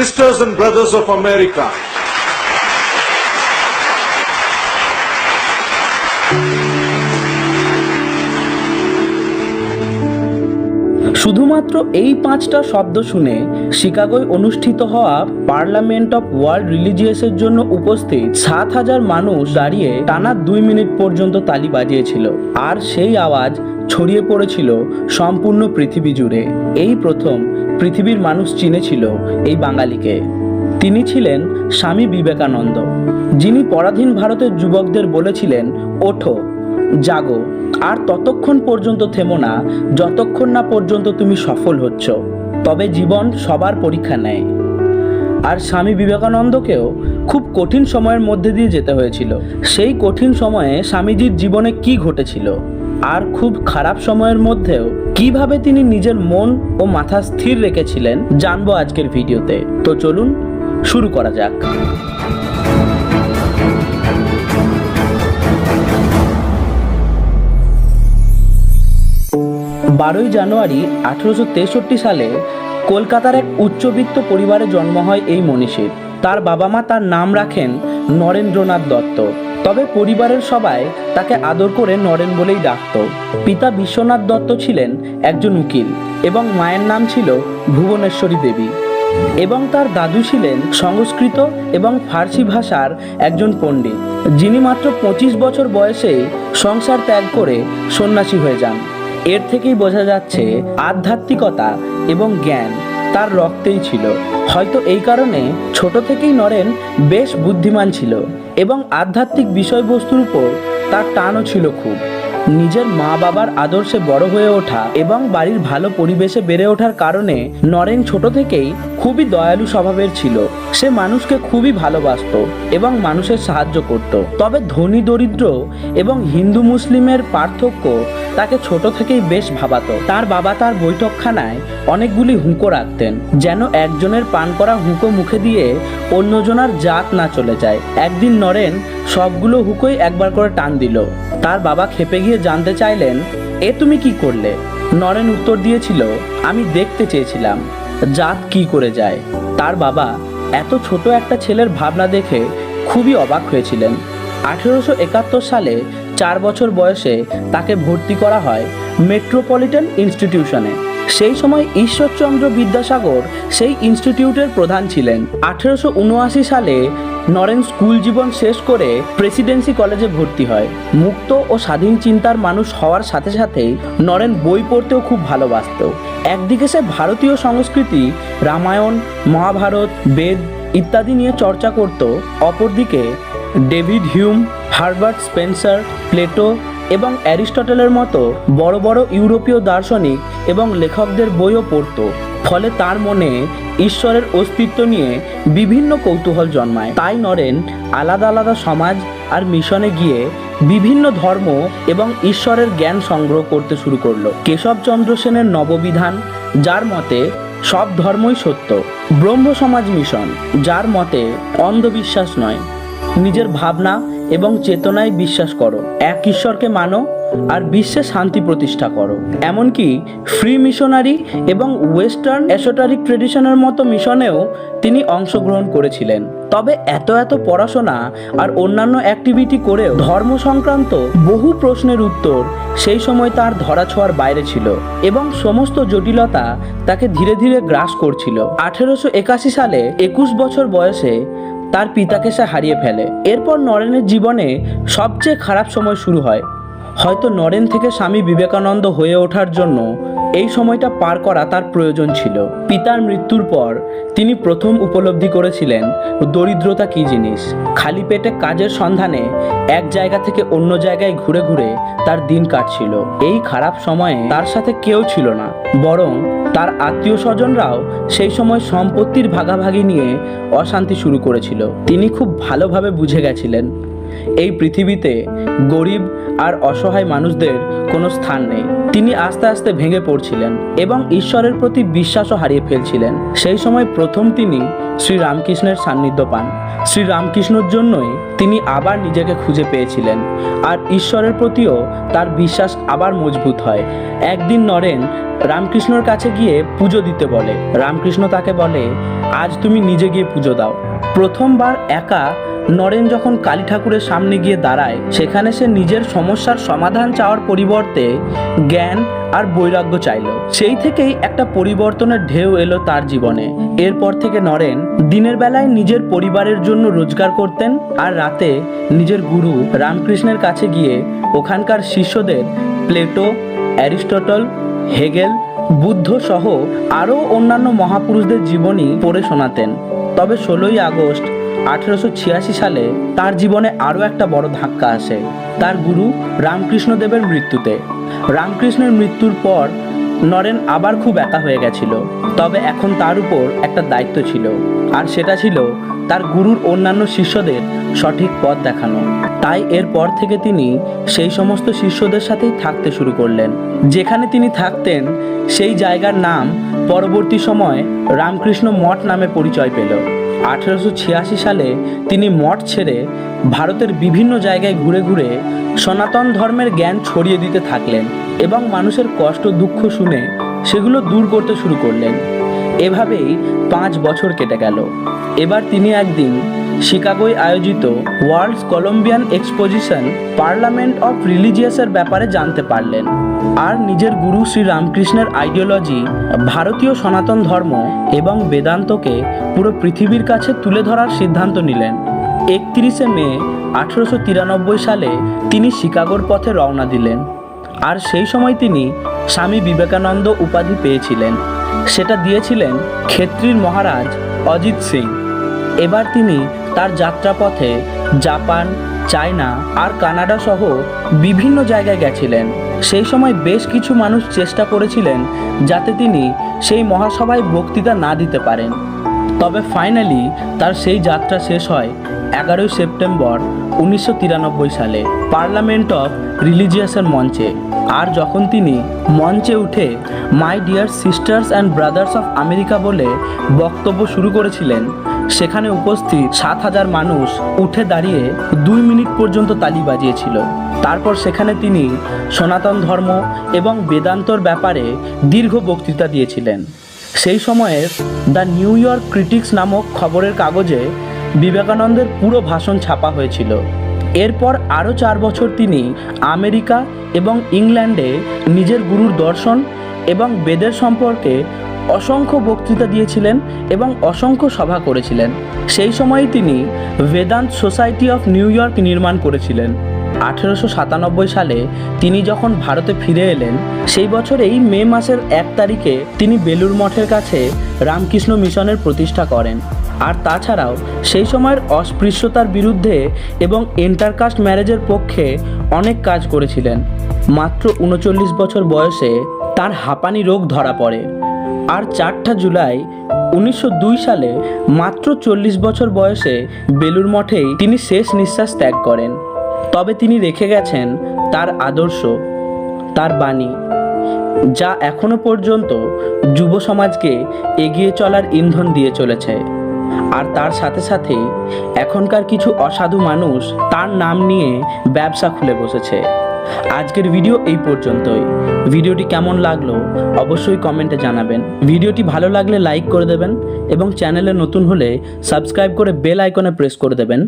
sisters and brothers of America. শুধুমাত্র এই পাঁচটা শব্দ শুনে শিকাগোয় অনুষ্ঠিত হওয়া পার্লামেন্ট অফ ওয়ার্ল্ড রিলিজিয়াসের জন্য উপস্থিত সাত হাজার মানুষ দাঁড়িয়ে টানা দুই মিনিট পর্যন্ত তালি বাজিয়েছিল আর সেই আওয়াজ ছড়িয়ে পড়েছিল সম্পূর্ণ পৃথিবী জুড়ে। এই প্রথম পৃথিবীর মানুষ চিনেছিল এই বাঙালিকে। তিনি ছিলেন স্বামী বিবেকানন্দ, যিনি পরাধীন ভারতের যুবকদের বলেছিলেন, ওঠো, জাগো, আর ততক্ষণ পর্যন্ত থেমো না, যতক্ষণ না পর্যন্ত তুমি সফল হচ্ছ, তবে জীবন সবার পরীক্ষা নেয়। আর স্বামী বিবেকানন্দকেও খুব কঠিন সময়ের মধ্যে দিয়ে যেতে হয়েছিল। সেই কঠিন সময়ে স্বামীজির জীবনে কি ঘটেছিল? আর খুব খারাপ সময়ের মধ্যেও কীভাবে তিনি নিজের মন ও মাথা স্থির রেখেছিলেন জানব আজকের ভিডিওতে। তো চলুন শুরু করা যাক। বারোই জানুয়ারি আঠেরোশো তেষট্টি সালে কলকাতার এক উচ্চবিত্ত পরিবারে জন্ম হয় এই মনীষীর। তার বাবা মা তার নাম রাখেন নরেন্দ্রনাথ দত্ত। তবে পরিবারের সবাই তাকে আদর করে নরেন বলেই ডাকত। পিতা বিশ্বনাথ দত্ত ছিলেন একজন উকিল এবং মায়ের নাম ছিল ভুবনেশ্বরী দেবী। এবং তার দাদু ছিলেন সংস্কৃত এবং ফার্সি ভাষার একজন পণ্ডিত, যিনি মাত্র পঁচিশ বছর বয়সে সংসার ত্যাগ করে সন্ন্যাসী হয়ে যান। এর থেকেই বোঝা যাচ্ছে আধ্যাত্মিকতা এবং জ্ঞান তার রক্তেই ছিল। হয়তো এই কারণে ছোট থেকেই নরেন বেশ বুদ্ধিমান ছিল। এবং আধ্যাত্মিক বিষয়বস্তুর উপর তার টানও ছিল খুব। নিজের মা বাবার আদর্শে বড় হয়ে ওঠা এবং বাড়ির ভালো পরিবেশে বেড়ে ওঠার কারণে নরেন ছোট থেকেই খুবই দয়ালু স্বভাবের ছিল। সে মানুষকে খুবই ভালোবাসত এবং মানুষের সাহায্য করত। তবে ধনী দরিদ্র এবং হিন্দু মুসলিমের পার্থক্য তাকে ছোট থেকেই বেশ ভাবাতো। তার বাবা তার বৈঠকখানায় অনেকগুলি হুঁকো রাখতেন, যেন একজনের পান করা হুঁকো মুখে দিয়ে অন্যজনার জাত না চলে যায়। একদিন নরেন সবগুলো হুঁকোই একবার করে টান দিল। তার বাবা খেপে গিয়ে জানতে চাইলেন, এ তুমি কি করলে? নরেন উত্তর দিয়েছিল, আমি দেখতে চেয়েছিলাম, জাত কি করে যায়? তার বাবা এত ছোট একটা ছেলের ভাবনা দেখে খুবই অবাক হয়েছিলেন। আঠেরোশো একাত্তর সালে চার বছর বয়সে তাকে ভর্তি করা হয় মেট্রোপলিটন ইনস্টিটিউশনে। সেই সময় ঈশ্বরচন্দ্র বিদ্যাসাগর সেই ইনস্টিটিউটের প্রধান ছিলেন। আঠেরোশো উনআশি সালে নরেন স্কুল জীবন শেষ করে প্রেসিডেন্সি কলেজে ভর্তি হয়। মুক্ত ও স্বাধীন চিন্তার মানুষ হওয়ার সাথে সাথেই নরেন বই পড়তেও খুব ভালোবাসত। একদিকে সে ভারতীয় সংস্কৃতি, রামায়ণ, মহাভারত, বেদ ইত্যাদি নিয়ে চর্চা করত, অপরদিকে David Hume, Herbert Spencer, Plato এবং অ্যারিস্টটলের মতো বড় বড় ইউরোপীয় দার্শনিক এবং লেখকদের বইও পড়তো, ফলে তার মনে ঈশ্বরের অস্তিত্ব নিয়ে বিভিন্ন কৌতূহল জন্মায়। তাই নরেন আলাদা আলাদা সমাজ আর মিশনে গিয়ে বিভিন্ন ধর্ম এবং ঈশ্বরের জ্ঞান সংগ্রহ করতে শুরু করল। কেশবচন্দ্র সেনের নববিধান, যার মতে সব ধর্মই সত্য। ব্রহ্ম সমাজ মিশন, যার মতে অন্ধবিশ্বাস নয়। নিজের ভাবনা এবং চেতনায় বিশ্বাস করো। এক ঈশ্বরকে মানো আর বিশ্বে শান্তি প্রতিষ্ঠা করো। এমনকি ফ্রি মিশনারি এবং ওয়েস্টার্ন এসোটারিক ট্রেডিশনের মতো মিশনেও তিনি অংশগ্রহণ করেছিলেন। তবে এত এত পড়াশোনা আর অন্যান্য অ্যাক্টিভিটি করেও ধর্ম সংক্রান্ত বহু প্রশ্নের উত্তর সেই সময় তার ধরাছোঁয়ার বাইরে ছিল এবং সমস্ত জটিলতা তাকে ধীরে ধীরে গ্রাস করছিল। আঠেরোশো একাশি সালে একুশ বছর বয়সে তার পিতাকে সে হারিয়ে ফেলে। এরপর নরেনের জীবনে সবচেয়ে খারাপ সময় শুরু হয়। হয়তো নরেন থেকে স্বামী বিবেকানন্দ হয়ে ওঠার জন্য এই সময়টা পার করা তার প্রয়োজন ছিল। পিতার মৃত্যুর পর তিনি প্রথম উপলব্ধি করেছিলেন দরিদ্রতা কী জিনিস। খালি পেটে কাজের সন্ধানে এক জায়গা থেকে অন্য জায়গায় ঘুরে ঘুরে তার দিন কাটছিল। এই খারাপ সময়ে তার সাথে কেউ ছিল না। বরং তার আত্মীয় স্বজনরাও সেই সময় সম্পত্তির ভাগাভাগি নিয়ে অশান্তি শুরু করেছিল। তিনি খুব ভালোভাবে বুঝে গেছিলেন, এই পৃথিবীতে গরিব আর অসহায় মানুষদের কোনো স্থান নেই। তিনি আস্তে আস্তে ভেঙে পড়ছিলেন এবং ঈশ্বরের প্রতি বিশ্বাসও হারিয়ে ফেলছিলেন। সেই সময় প্রথম তিনি শ্রী রামকৃষ্ণের সান্নিধ্য পান। শ্রী রামকৃষ্ণর জন্যই তিনি আবার নিজেকে খুঁজে পেয়েছিলেন আর ঈশ্বরের প্রতিও তার বিশ্বাস আবার মজবুত হয়। একদিন নরেন রামকৃষ্ণর কাছে গিয়ে পুজো দিতে বলে। রামকৃষ্ণ তাকে বলে, আজ তুমি নিজে গিয়ে পুজো দাও। প্রথমবার একা নরেন যখন কালী ঠাকুরের সামনে গিয়ে দাঁড়ায়, সেখানে সে নিজের সমস্যার সমাধান চাওয়ার পরিবর্তে জ্ঞান আর বৈরাগ্য চাইল। সেই থেকেই একটা পরিবর্তনের ঢেউ এলো তার জীবনে। এরপর থেকে নরেন দিনের বেলায় নিজের পরিবারের জন্য রোজগার করতেন আর রাতে নিজের গুরু রামকৃষ্ণের কাছে গিয়ে ওখানকার শিষ্যদের প্লেটো, অ্যারিস্টটল, হেগেল বুদ্ধ সহ আরও অন্যান্য মহাপুরুষদের জীবনী পড়ে শোনাতেন। তবে ষোলোই আগস্ট আঠেরোশো ছিয়াশি সালে তার জীবনে আরও একটা বড় ধাক্কা আসে। তার গুরু রামকৃষ্ণদেবের মৃত্যুতে। রামকৃষ্ণের মৃত্যুর পর নরেন আবার খুব একা হয়ে গেছিল। তবে এখন তার উপর একটা দায়িত্ব ছিল। আর সেটা ছিল তার গুরুর অন্যান্য শিষ্যদের সঠিক পথ দেখানো। তাই এরপর থেকে তিনি সেই সমস্ত শিষ্যদের সাথেই থাকতে শুরু করলেন। যেখানে তিনি থাকতেন, সেই জায়গার নাম পরবর্তী সময়ে রামকৃষ্ণ মঠ নামে পরিচয় পেল। আঠেরোশো ছিয়াশি সালে তিনি মঠ ছেড়ে ভারতের বিভিন্ন জায়গায় ঘুরে ঘুরে সনাতন ধর্মের জ্ঞান ছড়িয়ে দিতে থাকলেন এবং মানুষের কষ্ট, দুঃখ শুনে সেগুলো দূর করতে শুরু করলেন। এভাবেই পাঁচ বছর কেটে গেল। এবার তিনি একদিন শিকাগোয় আয়োজিত World's Columbian Exposition Parliament of রিলিজিয়াসের ব্যাপারে জানতে পারলেন। আর নিজের গুরু শ্রী রামকৃষ্ণের আইডিওলজি, ভারতীয় সনাতন ধর্ম এবং বেদান্তকে পুরো পৃথিবীর কাছে তুলে ধরার সিদ্ধান্ত নিলেন। একত্রিশে মে, আঠেরোশো তিরানব্বই সালে তিনি শিকাগোর পথে রওনা দিলেন। আর সেই সময় তিনি স্বামী বিবেকানন্দ উপাধি পেয়েছিলেন। সেটা দিয়েছিলেন ক্ষেত্রীর মহারাজ অজিত সিং। এবার তিনি তার যাত্রাপথে জাপান, চায়না আর কানাডা সহ বিভিন্ন জায়গায় গেছিলেন। সেই সময় বেশ কিছু মানুষ চেষ্টা করেছিলেন যাতে তিনি সেই মহাসভায় বক্তৃতা না দিতে পারেন। তবে ফাইনালি তার সেই যাত্রা শেষ হয় এগারোই সেপ্টেম্বর উনিশশো তিরানব্বই সালে পার্লামেন্ট অফ রিলিজিয়াসের মঞ্চে। আর যখন তিনি মঞ্চে উঠে my dear sisters and brothers of America বলে বক্তব্য শুরু করেছিলেন সেখানে উপস্থিত সাত হাজার মানুষ উঠে দাঁড়িয়ে দুই মিনিট পর্যন্ত তালি বাজিয়েছিল। তারপর সেখানে তিনি সনাতন ধর্ম এবং বেদান্তর ব্যাপারে দীর্ঘ বক্তৃতা দিয়েছিলেন। সেই সময়ের দ্য নিউ ইয়র্ক ক্রিটিক্স নামক খবরের কাগজে বিবেকানন্দের পুরো ভাষণ ছাপা হয়েছিল। এরপর আরও চার বছর তিনি আমেরিকা এবং ইংল্যান্ডে নিজের গুরুর দর্শন এবং বেদের সম্পর্কে অসংখ্য বক্তৃতা দিয়েছিলেন এবং অসংখ্য সভা করেছিলেন। সেই সময়ই তিনি Vedanta Society of New York নির্মাণ করেছিলেন। আঠেরোশো সাতানব্বই সালে তিনি যখন ভারতে ফিরে এলেন, সেই বছরেই মে মাসের এক তারিখে তিনি বেলুর মঠের কাছে রামকৃষ্ণ মিশনের প্রতিষ্ঠা করেন। আর তাছাড়াও সেই সময়ের অস্পৃশ্যতার বিরুদ্ধে এবং ইন্টারকাস্ট ম্যারেজের পক্ষে অনেক কাজ করেছিলেন। মাত্র উনচল্লিশ বছর বয়সে তার হাঁপানি রোগ ধরা পড়ে। আর চারটা জুলাই উনিশশো দুই সালে মাত্র চল্লিশ বছর বয়সে বেলুর মঠেই তিনি শেষ নিঃশ্বাস ত্যাগ করেন। তবে তিনি রেখে গেছেন তার আদর্শ, তার বাণী, যা এখনও পর্যন্ত যুব সমাজকে এগিয়ে চলার ইন্ধন দিয়ে চলেছে। আর তার সাথে সাথে এখনকার কিছু অসাধু মানুষ তার নাম নিয়ে ব্যবসা খুলে বসেছে। আজকের ভিডিও এই পর্যন্তই। ভিডিওটি কেমন লাগল অবশ্যই কমেন্টে জানাবেন। ভিডিওটি ভালো লাগলে লাইক করে দেবেন এবং চ্যানেলে নতুন হলে সাবস্ক্রাইব করে বেল আইকনে প্রেস করে দেবেন।